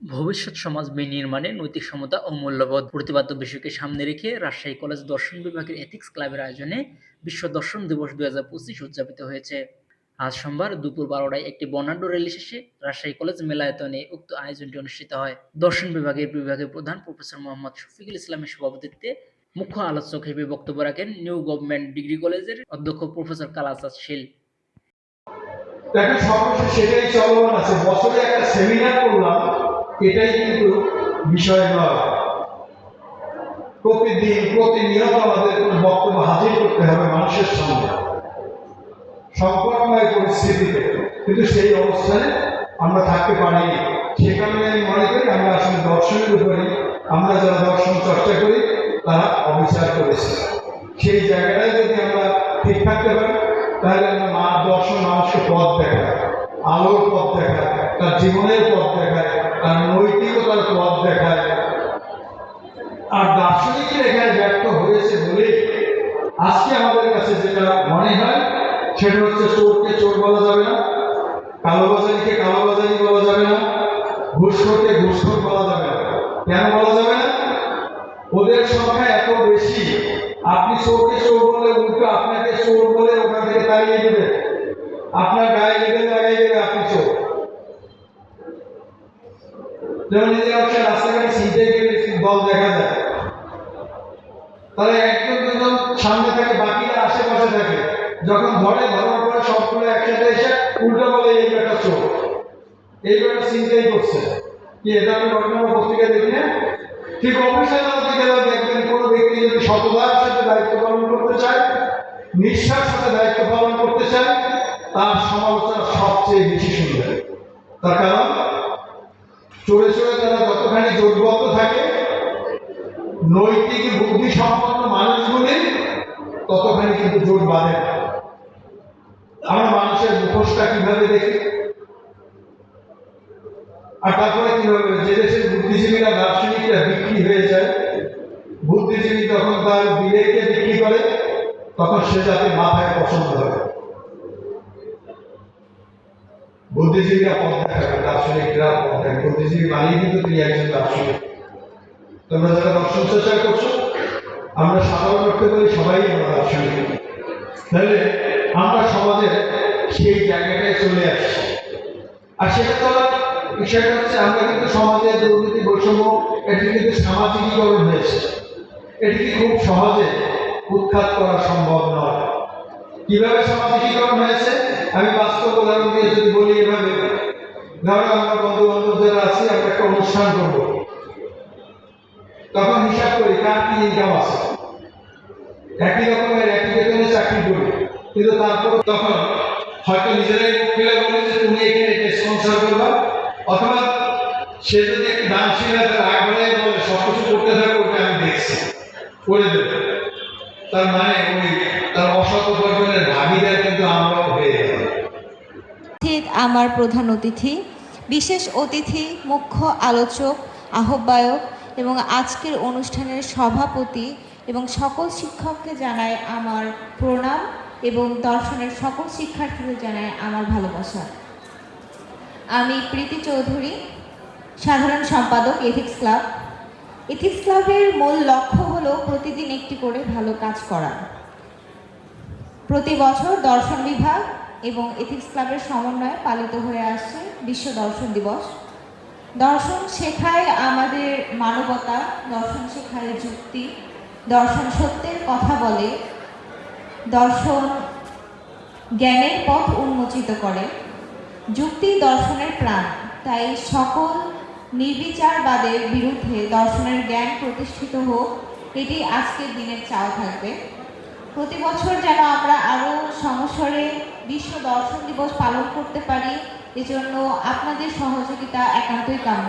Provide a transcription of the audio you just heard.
ভবিষ্যৎ সমাজ বিনির্মাণে নৈতিক সমতা ও মূল্যবোধ প্রতিপাদ্য বিষয়কে সামনে রেখে রাজশাহী কলেজ দর্শন বিভাগের এথিক্স ক্লাবের আয়োজনে বিশ্ব দর্শন দিবস দুই হাজার পঁচিশ উদযাপিত হয়েছে। আজ সোমবার দুপুর বারোটায় একটি বর্ণাঢ্য র্যালি শেষে রাজশাহী কলেজ মেলায়তনে উক্ত আয়োজনটি অনুষ্ঠিত হয়। দর্শন বিভাগের বিভাগের প্রধান প্রফেসর মোহাম্মদ শফিকুল ইসলামের সভাপতিত্বে মুখ্য আলোচক হিসেবে বক্তব্য রাখেন নিউ গভর্নমেন্ট ডিগ্রি কলেজের অধ্যক্ষ প্রফেসর কালাসাদ শীল। দেখেন সর্বশেষ সেটাই চলমান আছে। বছরে একটা সেমিনার করলাম। এটাই কিন্তু বিষয় নয়। প্রতিদিন, প্রতিনিয়ত আমাদের বক্তব্য হাজির করতে হবে মানুষের সামনে। সংকটময় পরিস্থিতিতে। কিন্তু সেই অবস্থানে আমরা থাকতে পারিনি। সে কারণে আমি মনে করি, আমরা আসলে দর্শনের উপরে, আমরা যারা দর্শন চর্চা করি, তারা অবিচার করেছে। সেই জায়গাটায় যদি আমরা ঠিক থাকতে পারি, তাহলে আমরা মা দর্শন মানুষকে পথ দেখায়, আলোর পথ দেখায়, তার জীবনের পথ দেখায় তার নৈতিকতার পথ দেখায় আর দার্শনিকের এখানে ব্যর্থ হয়েছে বলে আজকে আমাদের কাছে যেটা মনে হয়, সেটা হচ্ছে চোরকে চোর বলা যাবে না, কালোবাজারিকে কালোবাজারি বলা যাবে না, ঘুষখোরকে ঘুষখোর বলা যাবে না। কেন বলা যাবে না? ওদের সংখ্যা এত বেশি, আপনি চোরকে চোর বললে উল্টো, আপনাকে চোর বলে ওখান থেকে তাড়িয়ে দেবে। আপনার গায়ে লেগে লাগাই দেবে আপনি চোর। যেমন হচ্ছে রাস্তাঘাটে ছিনতে গেলে দল দেখা যায়। তাহলে একজন সামনে থাকে বাকিরা আশেপাশে থাকে যখন ধরে ধরার পরে সবগুলো একসাথে এসে উল্টো বলে, এই বেটা চোখ এই বেটা চিন্তাই করছে। কি এটা আমি ঘটনা পত্রিকায় দেখি না? ঠিক অফিস আদালতে গেলেও দেখবেন কোনো ব্যক্তি যদি সততার সাথে দায়িত্ব পালন করতে চায় নিষ্ঠার সাথে দায়িত্ব পালন করতে চায়, তার সমালোচনা সবচেয়ে বেশি শুনবে। তার কারণ চড়ে চড়ে তারা যতখানি জোটবদ্ধ থাকে নৈতিক বুদ্ধি সম্পন্ন মানুষ মানুষগুলি ততখানি কিন্তু জোট বাঁধে না। আমরা মানুষের মুখোশটা কীভাবে দেখি? আর তারপরে কি হবে যে দেশের বুদ্ধিজীবীরা দার্শনিকরা বিক্রি হয়ে যায়, বুদ্ধিজীবী যখন তার বিবেককে বিক্রি করে, তখন সে যাতে মাথায় পছন্দ হবে বুদ্ধিজীবীরা পথ দেখাবে দার্শনিকরা পথ দেখাবে বুদ্ধিজীবী মানেই কিন্তু তিনি একজন দার্শনিক। তোমরা যারা দর্শন চর্চা করছ, আমরা সাধারণ করতে পারি সবাই আমরা দার্শনিক তাহলে আমরা সমাজের সেই জায়গাটায় চলে আসছি। আর সেটা তো বিষয়টা হচ্ছে, আমরা কিন্তু সমাজের দুর্নীতি, বৈষম্য, এটি কিন্তু সামাজিকীকরণ হয়েছে। এটি খুব সহজে উৎখাত করা সম্ভব নয়? কীভাবে সামাজিকীকরণ হয়েছে? আমি বাস্তব উদাহরণ দিয়ে যদি বলি এভাবে। ধরো, আমরা বন্ধু বান্ধব যারা আছি, আমরা একটা অনুষ্ঠান করব। কিন্তু তারপর তখন হয়তো নিজেরাই বলে যে, তুমি এখানে অথবা সে যদি তার বলে সব কিছু করতে ওটা আমি দেখছি। করে দেবে। তার মানে ওই তার উপার্জনের ভাগিদার কিন্তু হয়ে যাব উপস্থিত আমার প্রধান অতিথি, বিশেষ অতিথি, মুখ্য আলোচক, আহ্বায়ক এবং আজকের অনুষ্ঠানের সভাপতি এবং সকল শিক্ষককে জানাই আমার প্রণাম এবং দর্শনের সকল শিক্ষার্থীদের জানাই আমার ভালোবাসা। আমি প্রীতি চৌধুরী, সাধারণ সম্পাদক এথিক্স ক্লাব এথিক্স ক্লাবের মূল লক্ষ্য হলো প্রতিদিন একটি করে ভালো কাজ করা। প্রতি বছর দর্শন বিভাগ এবং এথিক্স ক্লাবের সমন্বয়ে পালিত হয়ে আসছে বিশ্ব দর্শন দিবস। দর্শন শেখায় আমাদের মানবতা, দর্শন শেখায় যুক্তি, দর্শন সত্যের কথা বলে, দর্শন জ্ঞানের পথ উন্মোচিত করে। যুক্তি দর্শনের প্রাণ, তাই সকল নির্বিচারবাদের বিরুদ্ধে দর্শনের জ্ঞান প্রতিষ্ঠিত হোক, এটি আজকের দিনের চাওয়া থাকবে। প্রতি বছর যেন আমরা আরও সমস্বরে বিশ্ব দর্শন দিবস পালন করতে পারি এজন্য আপনাদের সহযোগিতা একান্তই কাম্য।